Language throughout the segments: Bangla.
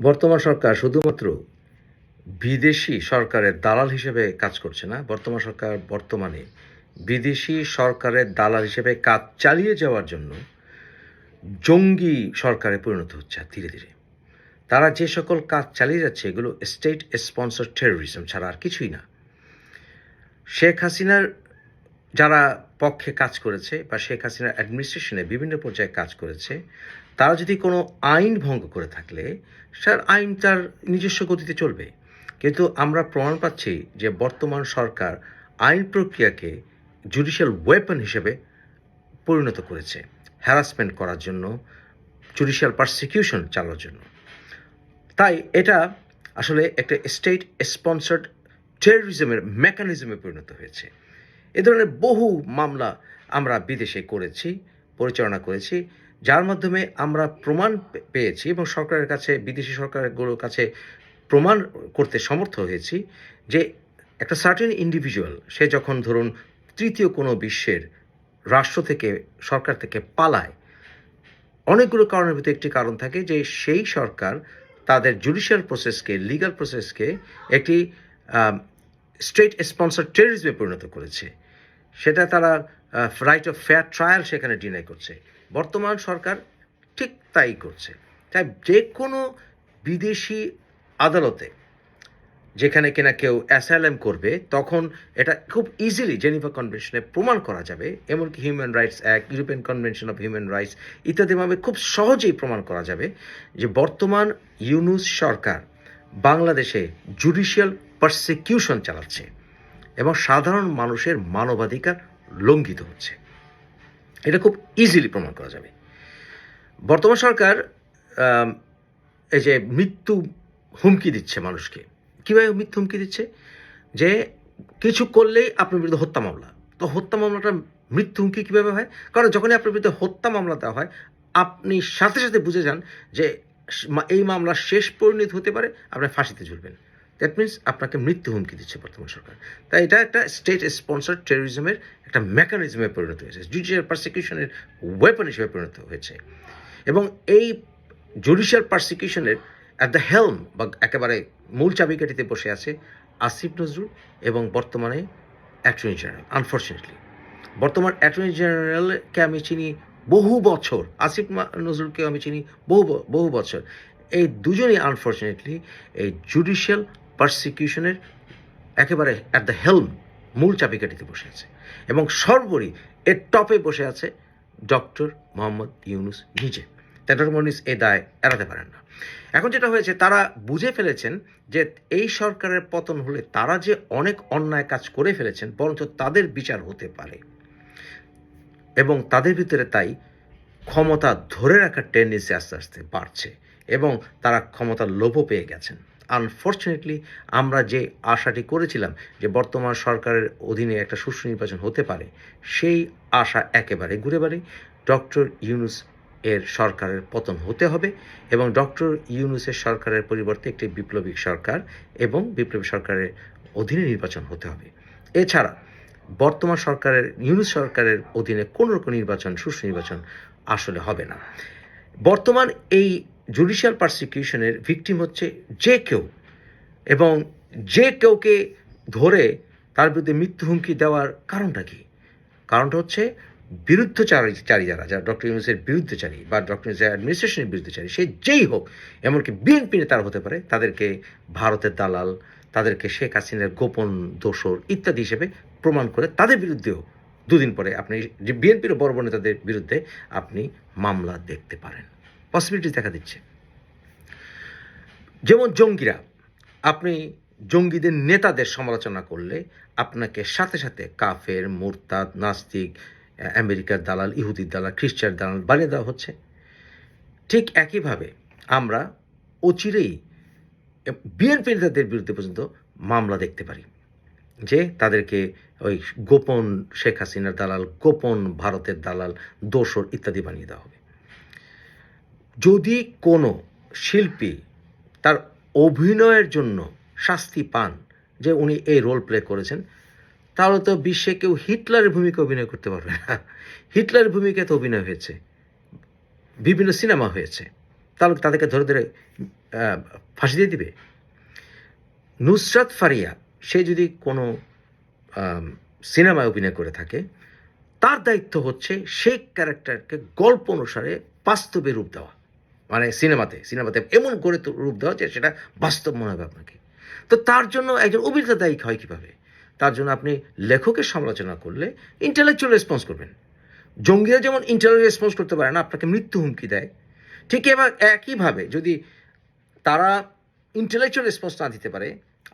বর্তমান সরকার শুধুমাত্র বিদেশি সরকারের দালাল হিসেবে কাজ করছে না, বর্তমান সরকার বর্তমানে বিদেশি সরকারের দালাল হিসেবে কাজ চালিয়ে যাওয়ার জন্য জঙ্গি সরকারে পরিণত হচ্ছে ধীরে ধীরে। তারা যে সকল কাজ চালিয়ে যাচ্ছে, এগুলো স্টেট স্পন্সর টেরোরিজম ছাড়া আর কিছুই না। শেখ হাসিনার যারা পক্ষে কাজ করেছে বা শেখ হাসিনার অ্যাডমিনিস্ট্রেশনে বিভিন্ন পর্যায়ে কাজ করেছে তারা যদি কোনো আইন ভঙ্গ করে থাকলে, স্যার, আইন তার নিজস্ব গতিতে চলবে। কিন্তু আমরা প্রমাণ পাচ্ছি যে বর্তমান সরকার আইন প্রক্রিয়াকে জুডিশিয়াল ওয়েপন হিসেবে পরিণত করেছে হ্যারাসমেন্ট করার জন্য জুডিশিয়াল পারসিকিউশন চালানোর জন্য। তাই এটা আসলে একটা স্টেট স্পন্সার্ড টেরোরিজমের মেকানিজমে পরিণত হয়েছে। এ ধরনের বহু মামলা আমরা বিদেশে করেছি, পরিচালনা করেছি। যার মাধ্যমে আমরা প্রমাণ পেয়েছি এবং সরকারের কাছে, বিদেশি সরকারগুলোর কাছে প্রমাণ করতে সমর্থ হয়েছি যে একটা সার্টেন ইন্ডিভিজুয়াল সে যখন ধরুন তৃতীয় কোনো বিশ্বের রাষ্ট্র থেকে, সরকার থেকে পালায়, অনেকগুলো কারণের ভিতরে একটি কারণ থাকে যে সেই সরকার তাদের জুডিশিয়াল প্রসেসকে লিগাল প্রসেসকে একটি স্টেট স্পন্সর টেরিজমে পরিণত করেছে। সেটা তারা রাইট অফ ফেয়ার ট্রায়াল সেখানে ডিনাই করছে। বর্তমান সরকার ঠিক তাই করছে। তাই যে কোনো বিদেশি আদালতে যেখানে কিনা কেউ অ্যাসাইলাম করবে, তখন এটা খুব ইজিলি জেনিভা কনভেনশনে প্রমাণ করা যাবে, এমনকি human rights act European convention of human rights ইত্যাদিভাবে খুব সহজেই প্রমাণ করা যাবে যে বর্তমান ইউনুস সরকার বাংলাদেশে জুডিশিয়াল পারসিকিউশন চালাচ্ছে এবং সাধারণ মানুষের মানবাধিকার লঙ্ঘিত হচ্ছে। এটা খুব ইজিলি প্রমাণ করা যাবে। বর্তমান সরকার এই যে মৃত্যু হুমকি দিচ্ছে মানুষকে। কীভাবে মৃত্যু হুমকি দিচ্ছে? যে কিছু করলেই আপনার বিরুদ্ধে হত্যা মামলা। তো হত্যা মামলাটা মৃত্যু হুমকি কীভাবে হয়? কারণ যখনই আপনার বিরুদ্ধে হত্যা মামলা দেওয়া হয়, আপনি সাথে সাথে বুঝে যান যে এই মামলা শেষ পরিণত হতে পারে আপনার ফাঁসিতে ঝুলবেন। দ্যাট মিন্স আপনাকে মৃত্যু হুমকি দিচ্ছে বর্তমান সরকার। তাই এটা একটা স্টেট স্পন্সর টেরোরিজমের একটা মেকানিজমে পরিণত হয়েছে। জুডিশিয়াল পারসিকিউশনের ওয়েপন হিসেবে পরিণত হয়েছে। এবং এই জুডিশিয়াল পারসিকিউশনের অ্যাট দ্য হেলম বা একেবারে মূল চাবিকাঠিতে বসে আছে আসিফ নজরুল এবং বর্তমানে অ্যাটর্নি জেনারেল আনফর্চুনেটলি বর্তমান অ্যাটর্নি জেনারেলকে আমি চিনি বহু বছর, আসিফ নজরুলকে আমি চিনি বহু বহু বছর। এই দুজনই আনফর্চুনেটলি এই জুডিশিয়াল পারসিকিউশনের একেবারে অ্যাট দ্য হেলম মূল চাবিকাঠিতে বসে আছে। এবং সর্বোপরি এর টপে বসে আছে ডক্টর মোহাম্মদ ইউনুস নিজে। ইউনুস এই দায় এড়াতে পারেন না। এখন যেটা হয়েছে, তারা বুঝে ফেলেছেন যে এই সরকারের পতন হলে তারা যে অনেক অন্যায় কাজ করে ফেলেছেন, বরঞ্চ তাদের বিচার হতে পারে। এবং তাদের ভিতরে তাই ক্ষমতা ধরে রাখার টেন্ডেন্সি আস্তে আস্তে বাড়ছে এবং তারা ক্ষমতার লোভও পেয়ে গেছেন। আনফর্চুনেটলি আমরা যে আশাটি করেছিলাম যে বর্তমান সরকারের অধীনে একটা সুষ্ঠু নির্বাচন হতে পারে, সেই আশা একেবারে ঘুরে বাড়ি ডক্টর ইউনুস এর সরকারের পতন হতে হবে এবং ডক্টর ইউনুসের সরকারের পরিবর্তে একটি বিপ্লবী সরকার এবং বিপ্লবী সরকারের অধীনে নির্বাচন হতে হবে। এছাড়া, বর্তমান সরকারের, ইউনুস সরকারের অধীনে কোনো রকম নির্বাচন, সুষ্ঠু নির্বাচন আসলে হবে না। বর্তমান এই জুডিশিয়াল পারসিকিউশনের ভিকটিম হচ্ছে যে কেউ এবং যে কেউকে ধরে তার বিরুদ্ধে মৃত্যু হুমকি দেওয়ার কারণটা কি? কারণটা হচ্ছে বিরুদ্ধচারী, চারী যারা যারা ডক্টর ইউনুসের বিরুদ্ধচারী বা ডক্টর ইউনুসের অ্যাডমিনিস্ট্রেশনের বিরুদ্ধচারী, সে যেই হোক, এমনকি বিএনপি নেতারা হতে পারে, তাদেরকে ভারতের দালাল, তাদেরকে শেখ হাসিনার গোপন দোষর ইত্যাদি হিসেবে প্রমাণ করে তাদের বিরুদ্ধেও দুদিন পরে আপনি, যে বিএনপির বড় বড় নেতাদের বিরুদ্ধে আপনি মামলা দেখতে পারেন। পসিবিলিটি দেখা দিচ্ছে। যেমন জঙ্গিরা, আপনি জঙ্গিদের নেতাদের সমালোচনা করলে আপনাকে সাথে সাথে কাফের, মুরতাদ, নাস্তিক আমেরিকার দালাল, ইহুদির দালাল খ্রিস্টার দালাল বানিয়ে দেওয়া হচ্ছে। ঠিক একইভাবে আমরা অচিরেই বিএনপি নেতাদের বিরুদ্ধে পর্যন্ত মামলা দেখতে পারি। যে তাদেরকে ওই গোপন শেখ হাসিনার দালাল, গোপন ভারতের দালাল, দোসর ইত্যাদি বানিয়ে দেওয়া হবে। যদি কোনো শিল্পী তার অভিনয়ের জন্য শাস্তি পান, যে উনি এই রোল প্লে করেছেন, তাহলে তো বিশ্বে কেউ হিটলারের ভূমিকা অভিনয় করতে পারবে না। হিটলারের ভূমিকায় তো অভিনয় হয়েছে, বিভিন্ন সিনেমা হয়েছে। তাহলে তাদেরকে ধরে ধরে ফাঁসি দিয়ে দিবে? নুসরাত ফারিয়া, সে যদি কোনো সিনেমায় অভিনয় করে থাকে, তার দায়িত্ব হচ্ছে সেই ক্যারেক্টারকে গল্প অনুসারে বাস্তবে রূপ দেওয়া। মানে সিনেমাতে সিনেমাতে এমন করে রূপ দেওয়া যে সেটা বাস্তব মনে হবে আপনাকে। তো তার জন্য একজন অভিনেতা দায়ী হয় কীভাবে? তার জন্য আপনি লেখকের সমালোচনা করলে ইন্টেলেকচুয়াল রেসপন্স করবেন। জঙ্গিরা যেমন ইন্টেলেকচুয়াল রেসপন্স করতে পারে না, আপনাকে মৃত্যু হুমকি দেয়। ঠিক এবার একইভাবে যদি তারা ইন্টেলেকচুয়াল রেসপন্স না দিতে পারে,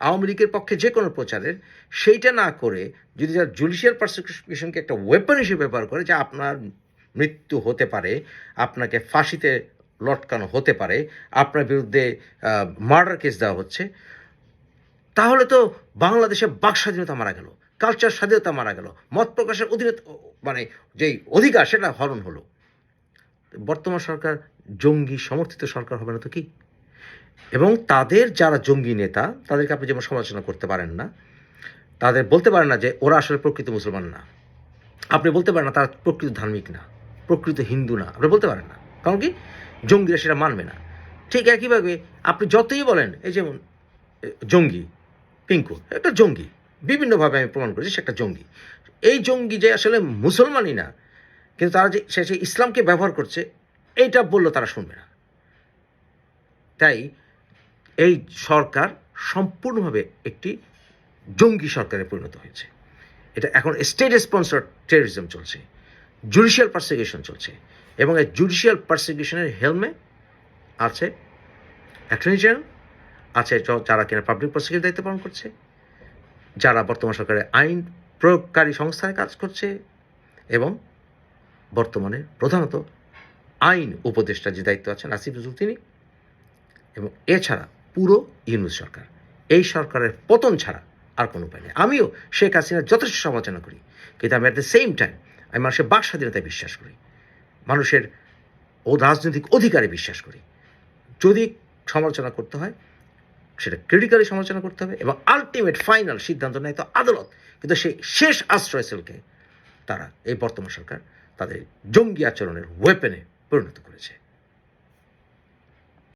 আওয়ামী লীগের পক্ষে যে কোনো প্রচারের, সেইটা না করে যদি তারা জুডিশিয়াল প্রসিকিউশনকে একটা ওয়েপন হিসেবে ব্যবহার করে যে আপনার মৃত্যু হতে পারে, আপনাকে ফাঁসিতে লটকানো হতে পারে, আপনার বিরুদ্ধে মার্ডার কেস দেওয়া হচ্ছে, তাহলে তো বাংলাদেশে বাক স্বাধীনতা মারা গেল কালচার স্বাধীনতা মারা গেল, মত প্রকাশের অধীনতা মানে যেই অধিকার সেটা হরণ হলো। বর্তমান সরকার জঙ্গি সমর্থিত সরকার হবে না তো কি? এবং তাদের যারা জঙ্গি নেতা, তাদেরকে আপনি যেমন সমালোচনা করতে পারেন না, তাদের বলতে পারেন না যে ওরা আসলে প্রকৃত মুসলমান না। আপনি বলতে পারেন না তারা প্রকৃত ধার্মিক না, প্রকৃত হিন্দু না, আপনি বলতে পারেন না। কারণ কি? জঙ্গিরা সেটা মানবে না। ঠিক একইভাবে আপনি যতই বলেন, এই যেমন জঙ্গি, পিঙ্কু, একটা জঙ্গি, বিভিন্নভাবে আমি প্রমাণ করেছি সে একটা জঙ্গি। এই জঙ্গি যে আসলে মুসলমানই না, কিন্তু তারা যে, সে ইসলামকে ব্যবহার করছে, এইটা বলল তারা শুনবে না। তাই এই সরকার সম্পূর্ণভাবে একটি জঙ্গি সরকারে পরিণত হয়েছে। এটা এখন স্টেট স্পন্সর টেররিজম চলছে জুডিশিয়াল পার্সিকিউশন চলছে। এবং এই জুডিশিয়াল পার্সিকিউশনের হেলমে আছে অ্যাটর্নি জেনারেল আছে যারা কিনা পাবলিক প্রসিকিউর দায়িত্ব পালন করছে, যারা বর্তমান সরকারের আইন প্রয়োগকারী সংস্থায় কাজ করছে এবং বর্তমানে প্রধানত আইন উপদেষ্টা যে দায়িত্ব আছেন আসিফ নজরুল তিনি এবং এছাড়া পুরো ইউনুস সরকার। এই সরকারের পতন ছাড়া আর কোনো উপায় নেই। আমিও শেখ হাসিনার যথেষ্ট সমালোচনা করি, কিন্তু আমি অ্যাট দ্য সেম টাইম আমি মানুষের বাক স্বাধীনতায় বিশ্বাস করি। মানুষের ও রাজনৈতিক অধিকারে বিশ্বাস করি। যদি সমালোচনা করতে হয়, সেটা ক্রিটিক্যালি সমালোচনা করতে হবে এবং আলটিমেট ফাইনাল সিদ্ধান্ত নেয় তো আদালত। কিন্তু সেই শেষ আশ্রয়স্থলকে তারা এই বর্তমান সরকার তাদের জঙ্গি আচরণের ওয়েপেনে পরিণত করেছে।